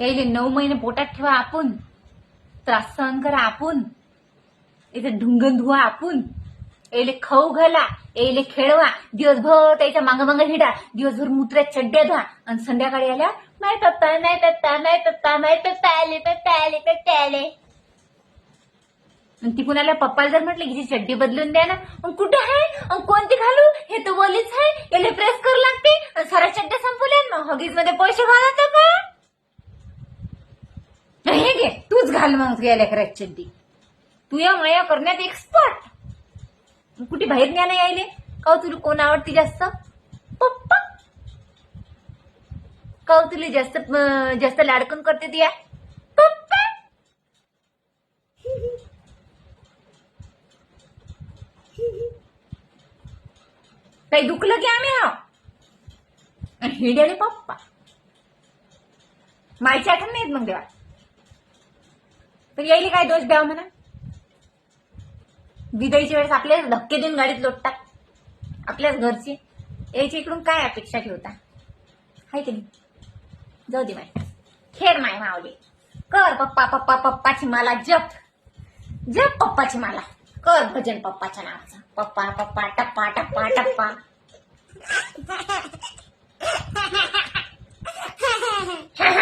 यायले नऊ महिने पोटात ठेवा आपण. त्रास सहन करा आपण. इथे ढुंगण धुवा आपण. यायले खाऊ घाला. यायले खेळवा. दिवसभर त्याच्या मांग मांग हिडा. दिवसभर मुत्र्यात चड्ड्या धुवा. आणि संध्याकाळी आल्या नाही तत्ता नाही तत्ता नाही तत्ता नाही तत्ता आले तत्ता आले तत्ता आले. ती कुणाला पप्पाला जर म्हटलं की ही चड्डी बदलून द्या ना. कुठे आहे? कोणती घालू? हे तर बोलीच आहे. याला प्रेस करू लागते. सारा चड्ड्या संपवल्या. हॉगीजमध्ये पैसे घालत का? ठीक आहे तूच घाल मग या लेकराची चड्डी तू या मया करण्यात एक्सपर्ट कुठे बाहेर न्यायला यायले? का तुला कोण आवडते जास्त? पप्पा. का तुला जास्त जास्त लाडकन करते ती या? पप्पा. काही दुखलं की आम्ही हा हिड्याने पप्पा. मायची आठवण नाहीत मग देवा. तर यायले काय दोष द्यावा म्हणा विदाईच्या वेळेस आपल्याच धक्के देऊन गाडीत लोटतात. आपल्याच घरची. यायच्या इकडून काय अपेक्षा ठेवता? हाय की नाही? जाऊ दे माय खेर माय मावले कर पप्पा पप्पा पप्पाची मला जप. जप पप्पाची मला. कर भजन पप्पाच्या नावाचं. पप्पा पप्पा टप्पा टप्पा टप्पा.